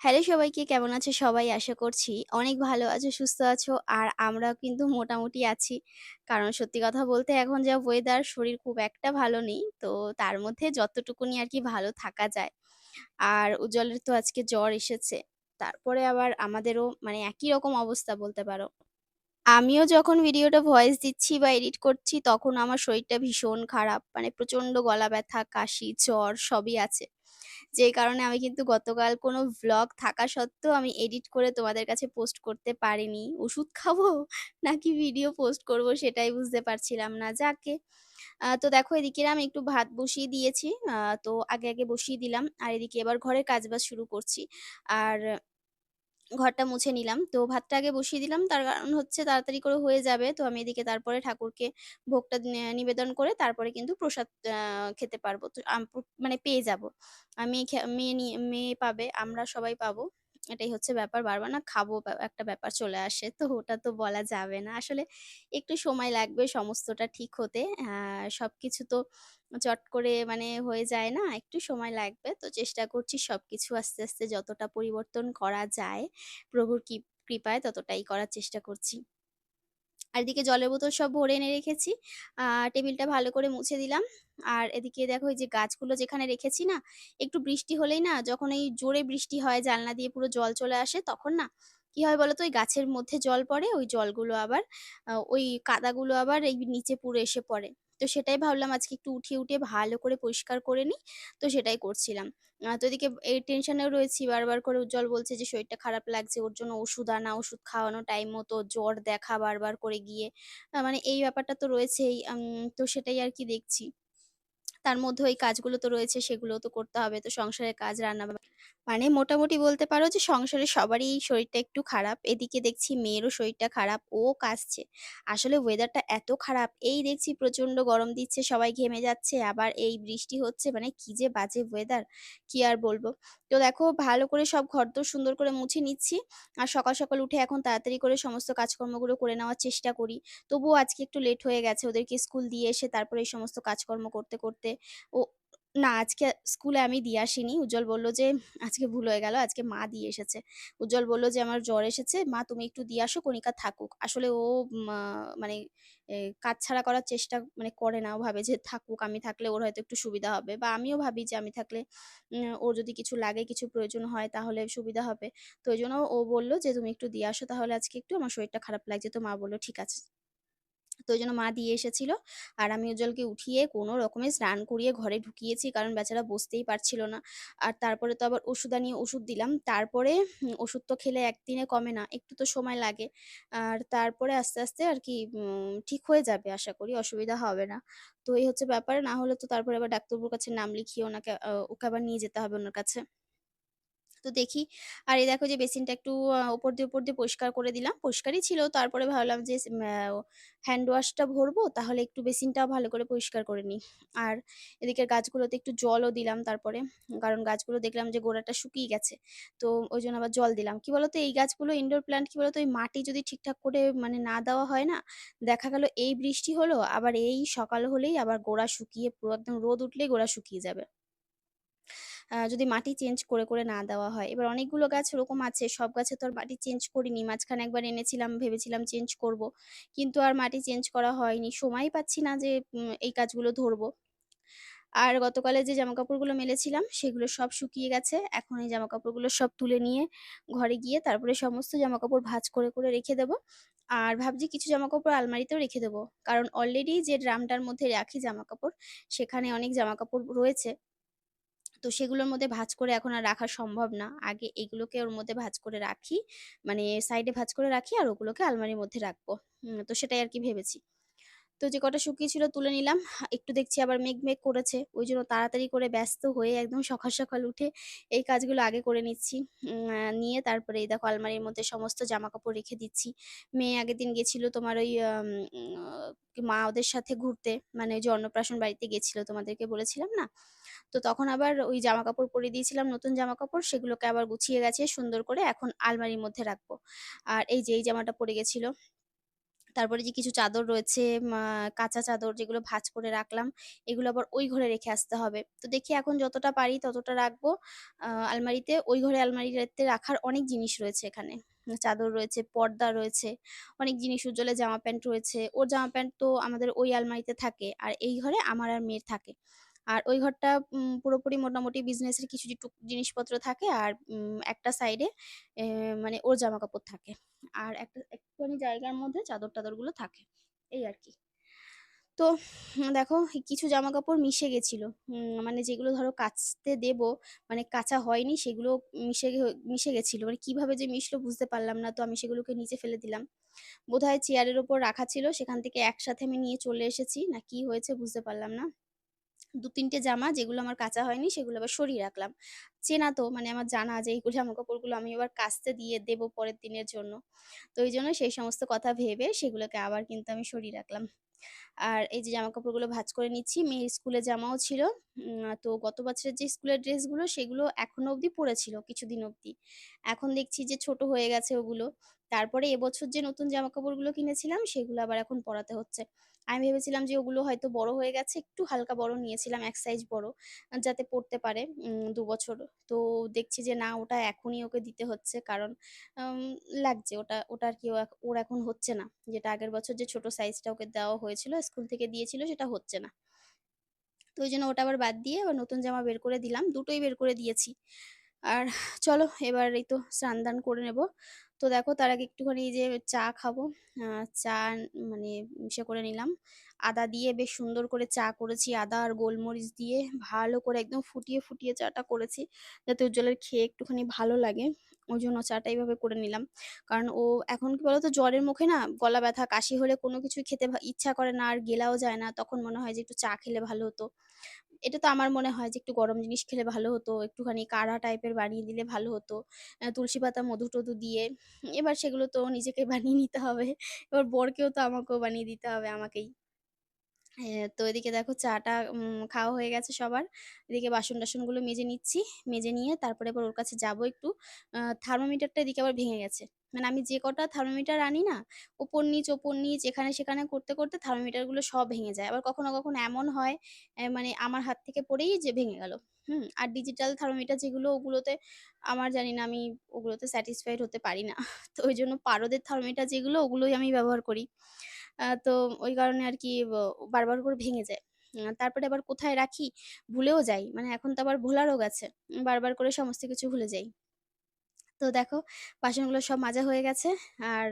Hello সবাইকে কেমন আছো সবাই? আশা করছি অনেক ভালো আছো, সুস্থ আছো। আর আমরাও কিন্তু মোটামুটি আছি। কারণ সত্যি কথা বলতে এখন যা ওয়েদার শরীর খুব একটা ভালো নেই। তো তার মধ্যে যতটুকুনি আর কি ভালো থাকা যায়। আর উজ্জ্বলের তো আজকে জ্বর এসেছে। তারপরে আবার আমাদেরও মানে একই রকম অবস্থা বলতে পারো। আমিও যখন ভিডিওটা ভয়েস দিচ্ছি বা এডিট করছি তখন আমার শরীরটা ভীষণ খারাপ। মানে প্রচণ্ড গলা ব্যথা, কাশি, জ্বর সবই আছে। যেই কারণে আমি কিন্তু গতকাল কোনো ভ্লগ থাকা সত্ত্বেও আমি এডিট করে তোমাদের কাছে পোস্ট করতে পারিনি। ওষুধ খাব নাকি ভিডিও পোস্ট করব সেটাই বুঝতে পারছিলাম না। যাকে তো দেখো এদিকে আমি একটু ভাত বসিয়ে দিয়েছি। তো আগে, আগে বসিয়ে দিলাম। আর এদিকে এবার ঘরের কাজবাজ শুরু করছি। আর ঘরটা মুছে নিলাম। তো ভাতটা আগে বসিয়ে দিলাম। তার কারণ হচ্ছে তাড়াতাড়ি করে হয়ে যাবে। তো আমি এদিকে তারপরে ঠাকুরকে ভোগটা নিবেদন করে তারপরে কিন্তু প্রসাদ খেতে পারব। তো মানে পেয়ে যাব আমি মেয়ে নিয়ে মেয়ে পাবে, আমরা সবাই পাবো। এটাই হচ্ছে ব্যাপার। বারবার না খাব একটা ব্যাপার চলে আসে। তো ওটা তো বলা যাবে না। আসলে একটু সময় লাগবে সমস্তটা ঠিক হতে। সব কিছু তো চট করে মানে হয়ে যায় না, একটু সময় লাগবে। তো চেষ্টা করছি সব কিছু আস্তে, আস্তে যতটা পরিবর্তন করা যায় প্রভুর কিপ কৃপায় ততটাই করার চেষ্টা করছি। আর এদিকে জলের বোতল সব ভরে এনে রেখেছি। টেবিলটা ভালো করে মুছে দিলাম। আর এদিকে দেখো এই যে গাছগুলো যেখানে রেখেছি না, একটু বৃষ্টি হলেই না যখন এই জোরে বৃষ্টি হয় জানলা দিয়ে পুরো জল চলে আসে তখন না কি হয় বলতো ওই গাছের মধ্যে জল পড়ে, ওই জলগুলো আবার ওই কাদাগুলো আবার এই নিচে পুরো এসে পড়ে। তো সেটাই ভাবলাম আজকে একটু উঠিয়ে, উঠিয়ে ভালো করে পরিষ্কার করে নিই। তো সেটাই করছিলাম। তো এদিকে এই টেনশনেও রয়েছি বারবার করে উজ্জ্বল বলছে যে শরীরটা খারাপ লাগছে। ওর জন্য ওষুধ আনা, ওষুধ খাওয়ানো টাইম মতো, জ্বর দেখা বারবার করে গিয়ে। মানে এই ব্যাপারটা তো রয়েছেই। তো সেটাই আর কি দেখছি। তার মধ্যে ওই কাজগুলো তো রয়েছে সেগুলো তো করতে হবে। তো সংসারের কাজ রান্না মানে মোটামুটি বলতে পারো যে সংসারে সবারই শরীরটা একটু খারাপ। এদিকে দেখছি মেয়েরও শরীরটা খারাপ, ও কাশছে। আসলে ওয়েদারটা এত খারাপ, এই দেখছি প্রচণ্ড গরম দিচ্ছে, সবাই ঘেমে যাচ্ছে। আবার এই বৃষ্টি হচ্ছে মানে কি যে বাজে ওয়েদার, কি আর বলব তো দেখো ভালো করে সব ঘরদোর সুন্দর করে মুছে নিচ্ছি। আর সকাল, সকাল উঠে এখন তাড়াতাড়ি করে সমস্ত কাজকর্মগুলো করে নেওয়ার চেষ্টা করি। তবুও আজকে একটু লেট হয়ে গেছে। ওদেরকে স্কুল দিয়ে এসে তারপরে এই সমস্ত কাজকর্ম করতে, করতে ও না আজকে স্কুলে আমি দিয়ে আসিনি। উজ্জ্বল বলল যে, "আজকে ভুল হয়ে গেল। আজকে মা দিয়ে এসেছে।" উজ্জ্বল বলল যে, "আমার জ্বর এসেছে। মা তুমি একটু দিয়ে আসো, কণিকা থাকুক।" আসলে ও মানে কাজ ছাড়া করার চেষ্টা মানে করে না। ও ভাবে যে থাকুক, আমি থাকলে ওর হয়তো একটু সুবিধা হবে। বা আমিও ভাবি যে আমি থাকলে ওর যদি কিছু লাগে, কিছু প্রয়োজন হয় তাহলে সুবিধা হবে। তো ওই জন্য ও বলল যে, "তুমি একটু দিয়ে আসো তাহলে আজকে একটু আমার শরীরটা খারাপ লাগছে।" তো মা বলল "ঠিক আছে।" তো ওইজন্য মা দিয়ে এসেছিল। আর আমি উজ্জ্বলকে উঠিয়ে কোনো রকমে স্নান করিয়ে ঘরে ঢুকিয়েছি। কারণ বেচারা বসতেই পারছিল না। আর তারপরে তো আবার ওষুধ আনিয়ে ওষুধ দিলাম। তারপরে ওষুধ তো খেলে একদিনে কমে না, একটু তো সময় লাগে। আর তারপরে আস্তে, আস্তে আর কি ঠিক হয়ে যাবে আশা করি, অসুবিধা হবে না। তো এই হচ্ছে ব্যাপার। না হলে তো তারপরে আবার ডাক্তারবাবুর কাছে নাম লিখিয়ে ওনাকে ওকে আবার নিয়ে যেতে হবে ওনার কাছে। তো দেখি আর এই দেখো যে বেসিনটা একটু আ উপর দিয়ে, উপর দিয়ে পরিষ্কার করে দিলাম। পরিষ্কারই ছিল। তারপরে ভাবলাম যে হ্যান্ড ওয়াশটা ভরবো, তাহলে একটু বেসিনটাও ভালো করে পরিষ্কার করে নিই। আর এদিকে গাছগুলোতে একটু জলও দিলাম তারপরে। কারণ গাছগুলো দেখলাম যে গোড়াটা শুকিয়ে গেছে। তো ওই জন্য আবার জল দিলাম। কি বলতো এই গাছগুলো ইনডোর প্ল্যান্ট কি বলতো এই মাটি যদি ঠিকঠাক করে মানে না দেওয়া হয় না, দেখা গেল এই বৃষ্টি হলো, আবার এই সকাল হলেই আবার গোড়া শুকিয়ে পুরো একদম রোদ উঠলেই গোড়া শুকিয়ে যাবে। যদি মাটি চেঞ্জ করে, করে না দেওয়া হয়। এবার অনেকগুলো গাছ ওরকম আছে, সব গাছে তো আর মাটি চেঞ্জ করিনি। মাঝখানে একবার এনেছিলাম, ভেবেছিলাম চেঞ্জ করব। কিন্তু আর মাটি চেঞ্জ করা হয়নি। সময় পাচ্ছি না যে এই কাজগুলো ধরবো আর গতকালে যে জামাকাপড়গুলো মেলেছিলাম সেগুলো সব শুকিয়ে গেছে। এখন এই জামাকাপড়গুলো সব তুলে নিয়ে ঘরে গিয়ে তারপরে সমস্ত জামা কাপড় ভাজ করে, করে রেখে দেব। আর ভাবছি কিছু জামা কাপড় আলমারিতেও রেখে দেব। কারণ অলরেডি যে ড্রামটার মধ্যে রাখি জামা কাপড় সেখানে অনেক জামা কাপড় রয়েছে। তো সেগুলোর মধ্যে ভাজ করে এখন আর রাখা সম্ভব না। আগে এগুলোকে ওর মধ্যে ভাজ করে রাখি। মানে সাইডে ভাজ করে রাখি আর ওগুলোকে আলমারির মধ্যে রাখব। তো সেটাই আর কি ভেবেছি। তো যে কটা শুকিয়ে ছিল তুলে নিলাম। একটু দেখছি আবার মেঘ, মেঘ করেছে। ওই জন্য তাড়াতাড়ি করে ব্যস্ত হয়ে একদম সকাল, সকাল উঠে এই কাজগুলো আগে করে নিচ্ছি। নিয়ে তারপরে এই দেখো আলমারির মধ্যে সমস্ত জামাকাপড় রেখে দিচ্ছি। মেয়ে আগের দিন গেছিল তোমার ওই মা ওদের সাথে ঘুরতে। মানে ওই যে অন্নপ্রাশন বাড়িতে গেছিল তোমাদেরকে বলেছিলাম না? তো তখন আবার ওই জামাকাপড় পরে দিয়েছিলাম নতুন জামাকাপড়। সেগুলোকে আবার গুছিয়ে গেছে সুন্দর করে এখন আলমারির মধ্যে রাখব। আর এই যে এই জামাটা পরে গেছিল তারপরে যে কিছু চাদর রয়েছে কাঁচা চাদর যেগুলো ভাঁজ করে রাখলাম, এগুলো আবার ওই ঘরে রেখে আসতে হবে। তো দেখি এখন যতটা পারি ততটা রাখব আলমারিতে। ওই ঘরে আলমারিতে রাখার অনেক জিনিস রয়েছে এখানে। চাদর রয়েছে, পর্দা রয়েছে, অনেক জিনিস উজ্জ্বলের জামা প্যান্ট রয়েছে। ওর জামা প্যান্ট তো আমাদের ওই আলমারিতে থাকে। আর এই ঘরে আমার আর মেয়ের থাকে। আর ওই ঘরটা পুরোপুরি মোটামুটি বিজনেসের কিছু টুক জিনিসপত্র থাকে আর একটা সাইডে মানে ওর জামা কাপড় থাকে। আর একটা একটুখানি জায়গার মধ্যে চাদর-টাদরগুলো থাকে। এই আর কি তো দেখো কিছু জামা কাপড় মিশে গেছিল। মানে যেগুলো ধরো কাচতে দেবো, মানে কাচা হয়নি সেগুলো মিশে মিশে গেছিল মানে কীভাবে যে মিশলো বুঝতে পারলাম না। তো আমি সেগুলোকে নিচে ফেলে দিলাম। বোধহয় চেয়ারের ওপর রাখা ছিল, সেখান থেকে একসাথে আমি নিয়ে চলে এসেছি। না কি হয়েছে বুঝতে পারলাম না। ২-৩ টে জামা যেগুলো আমার কাচা হয়নি সেগুলো আবার সরিয়ে রাখলাম। চেনা তো মানে আমার জানা যে এইগুলো জামা কাপড়গুলো আমি আবার কাচতে দিয়ে দেবো পরের দিনের জন্য। তো এই জন্য সেই সমস্ত কথা ভেবে সেগুলোকে আবার কিন্তু আমি সরিয়ে রাখলাম। আর এই যে জামা কাপড়গুলো ভাজ করে নিচ্ছি। মেয়ের স্কুলের জামাও ছিল। তো গত বছরের যে স্কুলের ড্রেসগুলো সেগুলো এখনও অবধি পড়েছিল কিছুদিন অবধি। এখন দেখছি যে ছোট হয়ে গেছে ওগুলো। তারপরে এবছর যে নতুন জামা কাপড়গুলো কিনেছিলাম সেগুলো আবার এখন পরাতে হচ্ছে। আমি ভেবেছিলাম যে ওগুলো হয়তো বড় হয়ে গেছে, একটু হালকা বড় নিয়েছিলাম এক সাইজ বড়। যাতে পড়তে পারে দু বছর। তো দেখছি যে না ওটা এখনই ওকে দিতে হচ্ছে। কারণ লাগছে ওটা ওটা আর কি ওর এখন হচ্ছে না। যেটা আগের বছর যে ছোট সাইজটা ওকে দেওয়া হয়েছিল, স্কুল থেকে দিয়েছিল সেটা হচ্ছে না। তো ওই জন্য ওটা আবার বাদ দিয়ে আবার নতুন জামা বের করে দিলাম। দুটোই বের করে দিয়েছি। আর চলো এবার এই তো স্নান-দান করে নেব। তো দেখো তার আগে একটুখানি যে চা খাব। চা মানে ইসে করে নিলাম। আদা দিয়ে বেশ সুন্দর করে চা করেছি। আদা আর গোলমরিচ দিয়ে ভালো করে একদম ফুটিয়ে, ফুটিয়ে চাটা করেছি। যাতে উজ্জ্বলের খেয়ে একটুখানি ভালো লাগে। ওই জন্য চাটা এইভাবে করে নিলাম। কারণ ও এখন কি বলতো জ্বরের মুখে না গলা ব্যথা, কাশি হলে কোনো কিছুই খেতে ইচ্ছা করে না আর গেলাও যায় না। তখন মনে হয় যে একটু চা খেলে ভালো হতো। এটা তো আমার মনে হয় যে একটু গরম জিনিস খেলে ভালো হতো। একটুখানি কাড়া টাইপের বানিয়ে দিলে ভালো হতো। তুলসী পাতা, মধু-টধু দিয়ে। এবার সেগুলো তো নিজেকে বানিয়ে নিতে হবে। এবার বরকেও তো আমাকেও বানিয়ে দিতে হবে আমাকেই। তো এদিকে দেখো চাটা খাওয়া হয়ে গেছে সবার। এদিকে বাসন-টাসনগুলো মেজে নিচ্ছি। মেজে নিয়ে তারপরে এবার ওর কাছে যাব একটু। থার্মোমিটারটা এদিকে আবার ভেঙে গেছে। মানে আমি যে কটা থার্মোমিটার আনি না, ওপর-নিচ, ওপর-নিচ এখানে সেখানে করতে, করতে থার্মোমিটারগুলো সব ভেঙে যায়। আবার কখনো, কখনো এমন হয় মানে আমার হাত থেকে পড়েই যে ভেঙে গেল। হুম? আর ডিজিটাল থার্মোমিটার যেগুলো ওগুলোতে আমার জানি না আমি ওগুলোতে স্যাটিসফাইড হতে পারি না। তো ওই জন্য পারদের থার্মোমিটার যেগুলো ওগুলোই আমি ব্যবহার করি। তো ওই কারণে আর কি বারবার করে ভেঙে যায়। তারপরে আবার কোথায় রাখি ভুলেও যাই। মানে এখন তো আবার ভোলার রোগ আছে। বারবার করে সমস্ত কিছু ভুলে যাই। তো দেখো বাসনগুলো সব মাজা হয়ে গেছে। আর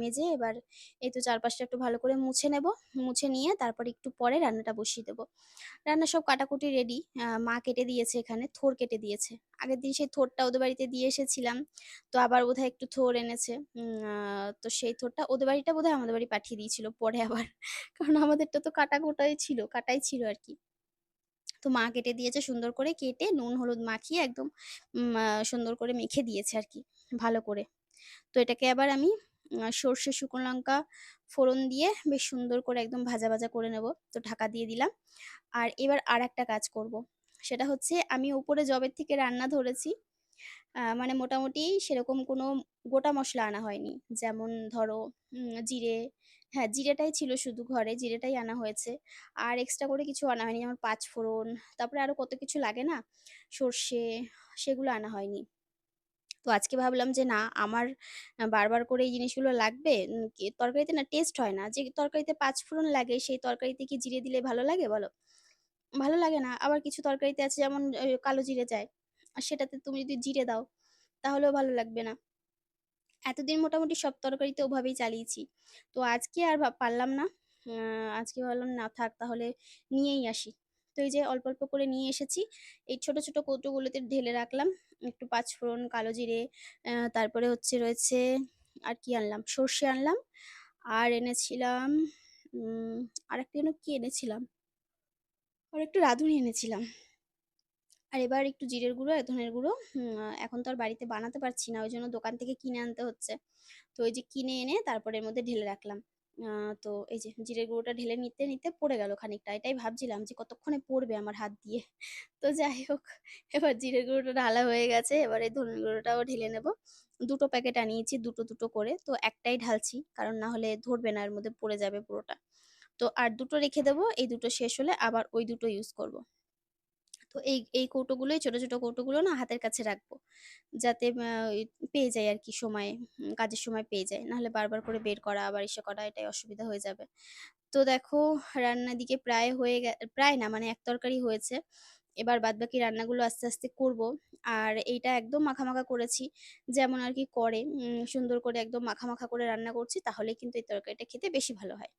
মেজে এবার এই তো চারপাশটা একটু ভালো করে মুছে নেব। মুছে নিয়ে তারপর একটু পরে রান্নাটা বসিয়ে দেবো রান্না সব কাটাকুটি রেডি। মা কেটে দিয়েছে এখানে, থোর কেটে দিয়েছে। আগের দিন সেই থোরটা ওদের বাড়িতে দিয়ে এসেছিলাম। তো আবার বোধহয় একটু থোর এনেছে। তো সেই থোরটা ওদের বাড়িটা বোধহয় আমাদের বাড়ি পাঠিয়ে দিয়েছিল পরে আবার। কারণ আমাদেরটা তো কাটা গোটাই ছিল, কাটাই ছিল আরকি। তো মা কেটে দিয়েছে সুন্দর করে কেটে নুন হলুদ মাখিয়ে একদম সুন্দর করে মেখে দিয়েছে আর কি ভালো করে। তো এটাকে আবার আমি সর্ষে, শুকনো লঙ্কা ফোড়ন দিয়ে বেশ সুন্দর করে একদম ভাজা, ভাজা করে নেব। তো ঢাকা দিয়ে দিলাম। আর এবার আর একটা কাজ করব। সেটা হচ্ছে আমি উপরে যবের থেকে রান্না ধরেছি মানে মোটামুটি সেরকম কোনো গোটা মশলা আনা হয়নি। যেমন ধরো জিরে হ্যাঁ, জিরেটাই ছিল শুধু ঘরে, জিরেটাই আনা হয়েছে। আর এক্সট্রা করে কিছু আনা হয়নি। যেমন পাঁচফোড়ন, তারপরে আরও কত কিছু লাগে না? সর্ষে, সেগুলো আনা হয়নি। তো আজকে ভাবলাম যে না আমার বারবার করে এই জিনিসগুলো লাগবে? তরকারিতে না টেস্ট হয় না। যে তরকারিতে পাঁচফোড়ন লাগে সেই তরকারিতে কি জিরে দিলে ভালো লাগে বলো? ভালো লাগে না। আবার কিছু তরকারিতে আছে যেমন কালো জিরে যায়। সেটাতে তুমি যদি জিরে দাও তাহলেও ভালো লাগবে না। এতদিন মোটামুটি সব তরকারিতে ওভাবেই চালিয়েছি। তো আজকে আর পারলাম না। আজকে ভাবলাম না থাক তাহলে নিয়েই আসি। তো এই যে অল্প, অল্প করে নিয়ে এসেছি। এই ছোট, ছোট কৌটোগুলোতে ঢেলে রাখলাম। একটু পাঁচফোড়ন, কালো জিরে, তারপরে হচ্ছে রয়েছে আর কি আনলাম? সর্ষে আনলাম। আর এনেছিলাম আর একটা যেন কি এনেছিলাম? আরেকটা রাঁধুনি এনেছিলাম। আর এবার একটু জিরের গুঁড়ো, ধনের গুঁড়ো এখন তো আর বাড়িতে বানাতে পারছি না। ওই জন্য দোকান থেকে কিনে আনতে হচ্ছে। তো ওই যে কিনে এনে তারপরে এর মধ্যে ঢেলে রাখলাম। তো এই যে জিরের গুঁড়োটা ঢেলে নিতে নিতে পড়ে গেল খানিকটা এটাই ভাবছিলাম যে কতক্ষণে পড়বে আমার হাত দিয়ে তো যাই হোক এবার জিরের গুঁড়োটা ঢালা হয়ে গেছে এবার এই ধনের গুঁড়োটাও ঢেলে নেব দুটো প্যাকেট আনিয়েছি দুটো দুটো করে তো একটাই ঢালছি কারণ না হলে ধরবে না এর মধ্যে পড়ে যাবে পুরোটা তো আর দুটো রেখে দেবো এই দুটো শেষ হলে আবার ওই দুটো ইউজ করব তো এই এই কৌটোগুলোই, ছোট ছোট কৌটোগুলো না হাতের কাছে রাখব। যাতে পেয়ে যায় আর কি সময় কাজের সময় পেয়ে যায়। নাহলে বারবার করে বের করা, আবার ইসে করা, এটাই অসুবিধা হয়ে যাবে। তো দেখো, রান্নার দিকে প্রায় হয়ে প্রায় না মানে এক তরকারি হয়েছে। এবার বাদবাকি রান্নাগুলো আস্তে আস্তে করব। আর এইটা একদম মাখা মাখা করেছি। যেমন আর কি করে সুন্দর করে একদম মাখা মাখা করে রান্না করছি তাহলে কিন্তু এই তরকারিটা খেতে বেশি ভালো হয়।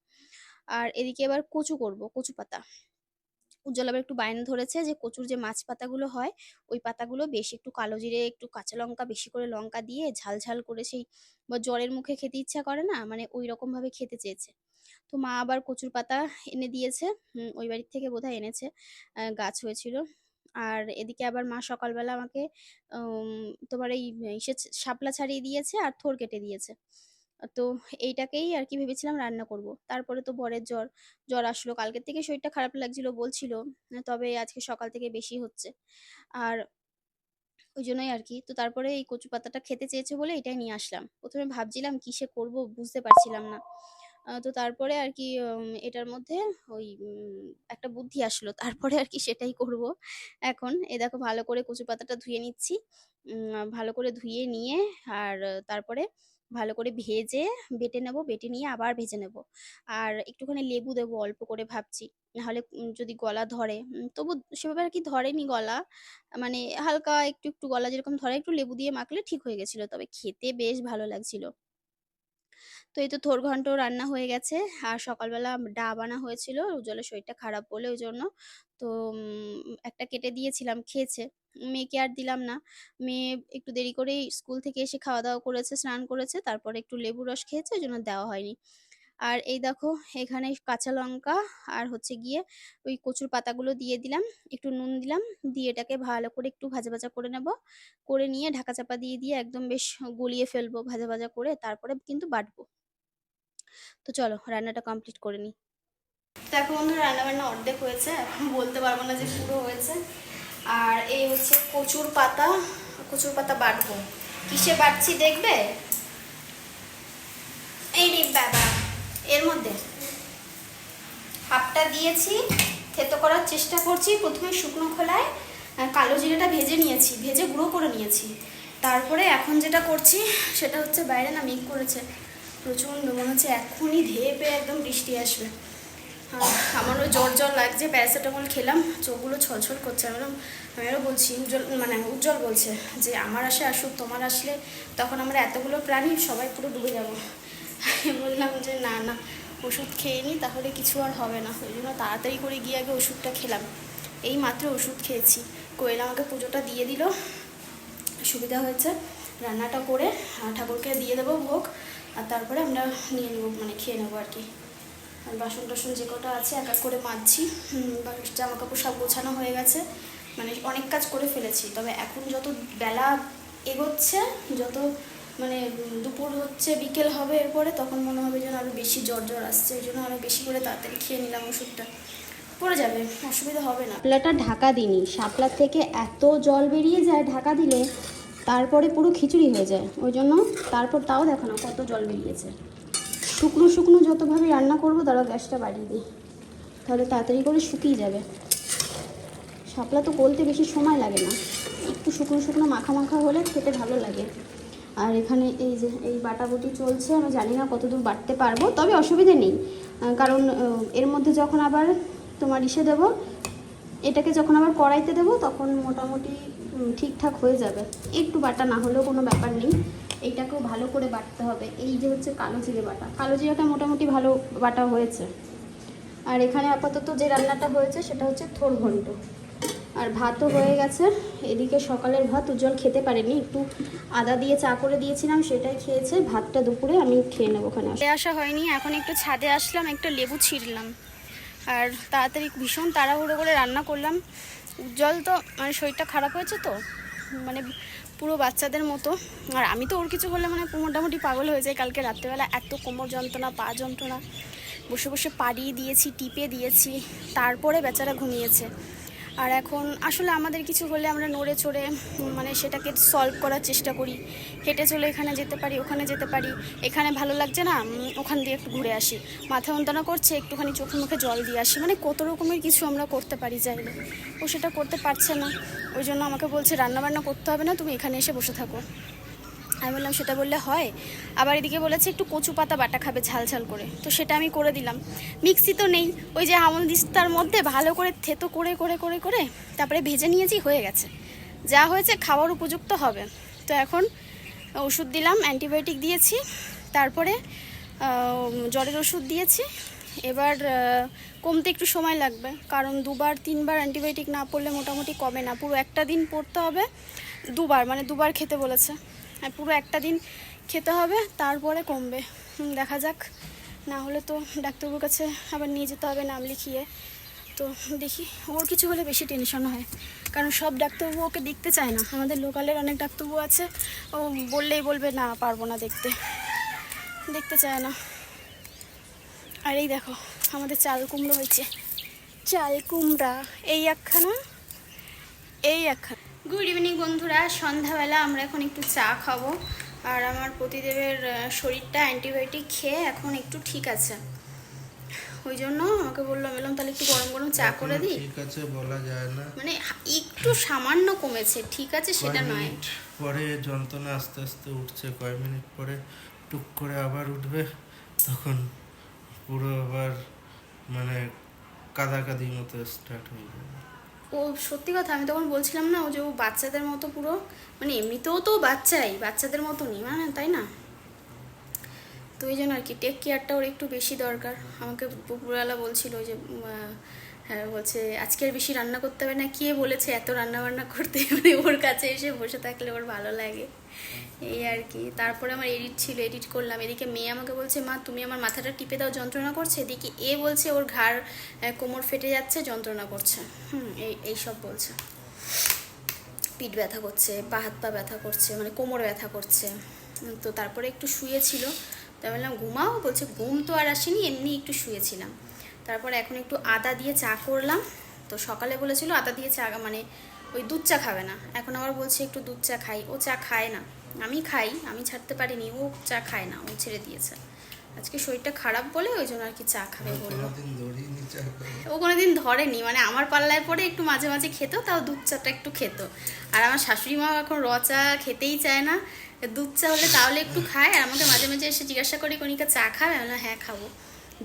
আর এদিকে এবার কচু করব কচু পাতা উজ্জ্বল আবার একটু বায়না ধরেছে যে, কচুর যে মাছ পাতাগুলো হয়, ওই পাতাগুলো বেশি একটু কালো জিরে, একটু কাঁচা লঙ্কা, বেশি করে লঙ্কা দিয়ে ঝাল ঝাল করে সেই বা জ্বরের মুখে খেতে ইচ্ছা করে না? মানে ওই রকম ভাবে খেতে চেয়েছে। তো মা আবার কচুর পাতা এনে দিয়েছে ওই বাড়ির থেকে বোধহয় এনেছে গাছ হয়েছিল। আর এদিকে আবার মা সকালবেলা আমাকে তোমার এই শাপলা ছাড়িয়ে দিয়েছে আর থোড় কেটে দিয়েছে। তো এইটাকেই আর কি ভেবেছিলাম রান্না করব। তারপরে তো বরের জ্বর জ্বর আসলো। কালকের থেকে শরীরটা খারাপ লাগছিল, বলছিল। তবে আজকে সকাল থেকে বেশি হচ্ছে। আর ওই জন্যই আর কি তো তারপরে এই কচু পাতাটা খেতে চেয়েছে বলে এটাই নিয়ে আসলাম। প্রথমে ভাবছিলাম কিসে করব বুঝতে পারছিলাম না। তো তারপরে আর কি এটার মধ্যে ওই একটা বুদ্ধি আসলো। তারপরে আর কি সেটাই করব। এখন এ দেখো ভালো করে কচু পাতাটা ধুয়ে নিচ্ছি। ভালো করে ধুয়ে নিয়ে আর তারপরে ভালো করে ভেজে বেটে নেব, বেটে নিয়ে আবার ভেজে নেব। আর একটুখানি লেবু দেবো অল্প করে ভাবছি, নাহলে যদি গলা ধরে তবু সেভাবে আর কি ধরেনি গলা। মানে হালকা একটু একটু গলা যেরকম ধরে, একটু লেবু দিয়ে মাখলে ঠিক হয়ে গেছিল, তবে খেতে বেশ ভালো লাগছিল। তো এই তো থোর ঘন্ট রান্না হয়ে গেছে, আর সকালবেলা ডাব আনা হয়েছিল উজ্জ্বলের শরীরটা খারাপ বলে ওই জন্য তো একটা কেটে দিয়েছিলাম খেয়েছে। মেয়েকে আর দিলাম না। মেয়ে একটু দেরি করেই স্কুল থেকে এসে খাওয়া দাওয়া করেছে, স্নান করেছে, তারপরে একটু লেবু রস খেয়েছে, ওই জন্য দেওয়া হয়নি। আর এই দেখো, এখানে কাঁচা লঙ্কা আর হচ্ছে গিয়ে ওই কচুর পাতাগুলো দিয়ে দিলাম, একটু নুন দিলাম, দিয়ে এটাকে ভালো করে একটু ভাজা ভাজা করে নেব। করে নিয়ে ঢাকা চাপা দিয়ে দিয়ে একদম বেশ গলিয়ে ফেলব ভাজা ভাজা করে, তারপরে কিন্তু বাটবো। তো চলো, রান্নাটা কমপ্লিট করে নিই। দেখো বন্ধুরা রান্না বান্না অর্ধেক হয়েছে, এখন বলতে পারব না যে পুরো হয়েছে। আর এই হচ্ছে কচুর পাতা কচুর পাতা বাটবো। কিসে বাটছি দেখবে? এই রে বাবা, এর মধ্যে। হাফটা দিয়েছি, থেতো করার চেষ্টা করছি। প্রথমে শুকনো খোলায় কালো জিরেটা ভেজে নিয়েছি, ভেজে গুঁড়ো করে নিয়েছি। তারপরে এখন যেটা করছি, সেটা হচ্ছে বাইরে না মেঘ করেছে। প্রচণ্ড মনে হচ্ছে এখনই ধেয়ে পেয়ে একদম বৃষ্টি আসবে। আমারও জ্বর জ্বর লাগছে, প্যারাসিটামল খেলাম, চোখগুলো ছলছল করছে আমি আমি আরও বলছি, উজ্জ্বল মানে উজ্জ্বল বলছে যে, আমার আসে আসুক, তোমার আসলে তখন আমরা এতগুলো প্রাণী, সবাই পুরো ডুবে যাব। আমি বললাম যে, না না, ওষুধ খেয়ে নিই তাহলে কিছু আর হবে না। ওই জন্য তাড়াতাড়ি করে গিয়ে আগে ওষুধটা খেলাম। এই মাত্র ওষুধ খেয়েছি। কোয়েল আমাকে পুজোটা দিয়ে দিল, সুবিধা হয়েছে। রান্নাটা করে ঠাকুরকে দিয়ে দেবো ভোগ, আর তারপরে আমরা নিয়ে নেব মানে খেয়ে নেব আর কি। বাসন টাসন যে কটা আছে এক এক করে মাজছি। জামা কাপড় সব গোছানো হয়ে গেছে। মানে অনেক কাজ করে ফেলেছি। তবে এখন যত বেলা এগোচ্ছে, যত মানে দুপুর হচ্ছে, বিকেল হবে এরপরে, তখন মনে হবে যেন আরও বেশি জ্বর জ্বর আসছে। এই জন্য আরও বেশি করে তাড়াতাড়ি খেয়ে নিলাম ওষুধটা। পড়ে যাবে, অসুবিধা হবে না। শাপলাটা ঢাকা দিনি শাপলার থেকে এত জল বেরিয়ে যায় ঢাকা দিলে, তারপরে পুরো খিচুড়ি হয়ে যায়। ওই জন্য তারপর তাও দেখো না কত জল বেরিয়েছে। শুকনো শুকনো যতভাবে রান্না করব তারা গ্যাসটা বাড়িয়ে দিই। তাহলে তাড়াতাড়ি করে শুকিয়ে যাবে। শাপলা তো গলতে বেশি সময় লাগে না। একটু শুকনো শুকনো মাখা মাখা হলে খেতে ভালো লাগে। আর এখানে এই যে, এই বাটাবুটি চলছে, আমি জানি না কতদূর বাড়তে পারব, তবে অসুবিধে নেই। কারণ এর মধ্যে যখন আবার তোমার ইসে দেবো, এটাকে যখন আবার কড়াইতে দেবো, তখন মোটামুটি ঠিকঠাক হয়ে যাবে। একটু বাটা না হলেও কোনো ব্যাপার নেই। এইটাকেও ভালো করে বাটতে হবে। এই যে হচ্ছে কালো জিরে বাটা। কালো জিরাটা মোটামুটি ভালো বাটা হয়েছে। আর এখানে আপাতত যে রান্নাটা হয়েছে সেটা হচ্ছে থোর ঘন্ট। আর ভাতও হয়ে গেছে। এদিকে সকালের ভাত উজ্জ্বল খেতে পারেনি। একটু আদা দিয়ে চা করে দিয়েছিলাম, সেটাই খেয়েছে। ভাতটা দুপুরে আমি খেয়ে নেব ওখানে আসা হয়নি। এখন একটু ছাদে আসলাম, একটা লেবু ছিঁড়লাম। আর তাড়াতাড়ি ভীষণ তাড়াহুড়ো করে রান্না করলাম। উজ্জ্বল তো মানে শরীরটা খারাপ হয়েছে তো? মানে পুরো বাচ্চাদের মতো। আর আমি তো ওর কিছু হলে মানে মোটামুটি পাগল হয়ে যায় কালকে রাত্রেবেলা এত কোমর যন্ত্রণা, পা যন্ত্রণা। বসে বসে পাড়িয়ে দিয়েছি, টিপে দিয়েছি। তারপরে বেচারা ঘুমিয়েছে। আর এখন আসলে আমাদের কিছু হলে আমরা নড়ে চড়ে মানে সেটাকে সলভ করার চেষ্টা করি। হেঁটে চলে এখানে যেতে পারি, ওখানে যেতে পারি। এখানে ভালো লাগছে না? ওখান দিয়ে একটু ঘুরে আসি। মাথা যন্ত্রণা করছে, একটুখানি চোখে মুখে জল দিয়ে আসি। মানে কত রকমের কিছু আমরা করতে পারি চাইলে। ও সেটা করতে পারছে না। ওই জন্য আমাকে বলছে, রান্নাবান্না করতে হবে না, তুমি এখানে এসে বসে থাকো। আমি বললাম, সেটা বললে হয়। আবার এদিকে বলেছে, একটু কচু পাতা বাটা খাবে ঝাল ঝাল করে। তো সেটা আমি করে দিলাম। মিক্সি তো নেই, ওই যে আমল দিস্তার মধ্যে ভালো করে থেতো করে করে করে করে তারপরে ভেজে নিয়েছি, হয়ে গেছে। যা হয়েছে খাওয়ার উপযুক্ত হবে। তো এখন ওষুধ দিলাম, অ্যান্টিবায়োটিক দিয়েছি, তারপরে জ্বরের ওষুধ দিয়েছি। এবার কমতে একটু সময় লাগবে, কারণ দুবার, তিনবার অ্যান্টিবায়োটিক না পড়লে মোটামুটি কমে না। পুরো একটা দিন পড়তে হবে, দুবার মানে দুবার খেতে বলেছে। পুরো একটা দিন খেতে হবে, তারপরে কমবে। দেখা যাক। না হলে তো ডাক্তারবাবুর কাছে আবার নিয়ে যেতে হবে নাম লিখিয়ে। তো দেখি, ওর কিছু হলে বেশি টেনশন হয়, কারণ সব ডাক্তারবাবু ওকে দেখতে চায় না। আমাদের লোকালের অনেক ডাক্তারবাবু আছে, ও বললেই বলবে, না, পারব না দেখতে। দেখতে চায় না। আর এই দেখো, আমাদের চাল কুমড়ো হয়েছে। চাল কুমড়া, এই একখানা এই একখানা। গুড ইভিনিং বন্ধুরা। সন্ধ্যাবেলা আমরা এখন একটু চা খাব। আর আমার প্রতিদেবের শরীরটা অ্যান্টিবায়োটিক খেয়ে এখন একটু ঠিক আছে। ওই জন্য আমাকে বলল আমি বললাম তাহলে একটু গরম গরম চা করে দিই? ঠিক আছে বলা যায় না। মানে একটু সামান্য কমেছে। ঠিক আছে সেটা নয়। পরে যন্ত্রণা আস্তে আস্তে উঠছে। কয় মিনিট পরে টুক করে আবার উঠবে। তখন পুরো আবার মানে কাদা কাদি মতো স্টার্ট হয়ে যাবে। ও সত্যি কথা, আমি তখন বলছিলাম না, ও যে ও বাচ্চাদের মতো পুরো মানে এমনিতেও তো বাচ্চাই, বাচ্চাদের মতনই মানে তাই না? তো ওই জন্য আর কি টেক কেয়ারটা ওর একটু বেশি দরকার। আমাকে দুপুরবেলা বলছিল যে হ্যাঁ বলছে, আজকে আর বেশি রান্না করতে হবে না, কে বলেছে এত রান্না বান্না করতে? মানে ওর কাছে এসে বসে থাকলে ওর ভালো লাগে। এই আর কি। তারপরে আমার এডিট ছিল এডিট করলাম। এদিকে মেয়ে আমাকে বলছে, মা, তুমি আমার মাথাটা টিপে দাও, যন্ত্রণা করছে? এদিকে এ বলছে, ওর ঘাড় কোমর ফেটে যাচ্ছে, যন্ত্রণা করছে। হুম, এই এইসব বলছে। পিঠ ব্যথা করছে, পা, হাত পা ব্যথা করছে মানে কোমর ব্যথা করছে। তো তারপরে একটু শুয়েছিল। তো বললাম, ঘুমাও? বলছে, ঘুম তো আর আসেনি, এমনি একটু শুয়েছিলাম। তারপর এখন একটু আদা দিয়ে চা করলাম। তো সকালে বলেছিল, আদা দিয়ে চা মানে ওই দুধ চা খাবে না। এখন আবার বলছে একটু দুধ চা খাই। ও চা খায় না। আমি খাই আমি ছাড়তে পারিনি। ও চা খায় না ও ছেড়ে দিয়েছে। আজকে শরীরটা খারাপ বলে ওই জন্য আর কি চা খাবে বলল। ও কোনোদিন ধরেনি। মানে আমার পাল্লায় পরে একটু মাঝে মাঝে খেত তাও দুধ চাটা একটু খেত। আর আমার শাশুড়ি মা এখন র চা খেতেই চায় না। দুধ চা হলে তাহলে একটু খায়। আর আমাকে মাঝে মাঝে এসে জিজ্ঞাসা করি কনিকা চা খাবে? আমি হ্যাঁ খাব।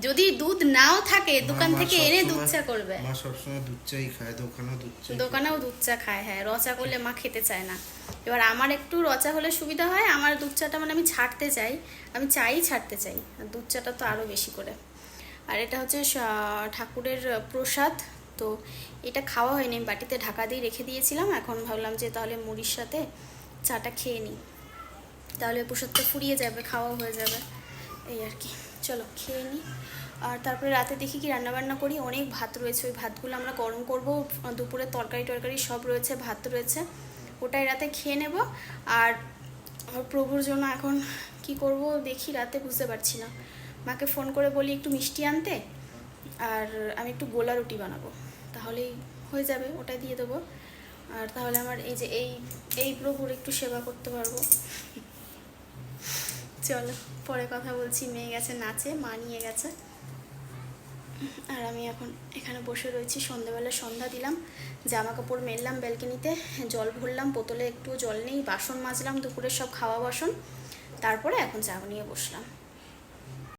যদি দুধ নাও থাকে দোকান থেকে এনে দুধ চা করবে। মা সবসময় দুধ চাই খায় দোকানেও দুধ চাই। দোকানেও দুধ চা খায় হ্যাঁ রচা করলে মা খেতে চায় না। এবার আমার একটু রচা হলে সুবিধা হয় আমার দুধ চাটা মানে আমি ছাড়তে চাই আমি চাই ছাড়তে চাই দুধ চাটা তো আরও বেশি করে। আর এটা হচ্ছে ঠাকুরের প্রসাদ তো এটা খাওয়া হয়নি আমি বাটিতে ঢাকা দিয়ে রেখে দিয়েছিলাম এখন ভাবলাম যে তাহলে মুড়ির সাথে চাটা খেয়ে নিই। তাহলে প্রসাদটা ফুরিয়ে যাবে খাওয়া হয়ে যাবে এই আর কি। চলো, খেয়ে নিই আর তারপরে রাতে দেখি কি রান্নাবান্না করি, অনেক ভাত রয়েছে। ওই ভাতগুলো আমরা গরম করব। দুপুরে তরকারি টরকারি সব রয়েছে, ভাত রয়েছে। ওটাই রাতে খেয়ে নেব। আর প্রভুর জন্য এখন কি করব দেখি, রাতে বুঝতে পারছি না। মাকে ফোন করে বলি একটু মিষ্টি আনতে, আর আমি একটু গোলা রুটি বানাবো। তাহলেই হয়ে যাবে, ওটাই দিয়ে দেবো। আর তাহলে আমার এই যে এই এই প্রভুর একটু সেবা করতে পারব। চলো, পরে কথা বলছি, মেয়ে গেছে নাচে, মা নিয়ে গেছে। আর আমি এখন এখানে বসে রয়েছি সন্ধ্যাবেলা সন্ধ্যা দিলাম জামা কাপড় মেললাম ব্যালকনিতে, জল ভরলাম, বোতলে একটু জল নেই, বাসন মাজলাম, দুপুরের সব খাওয়া বাসন, তারপরে এখন চা নিয়ে বসলাম।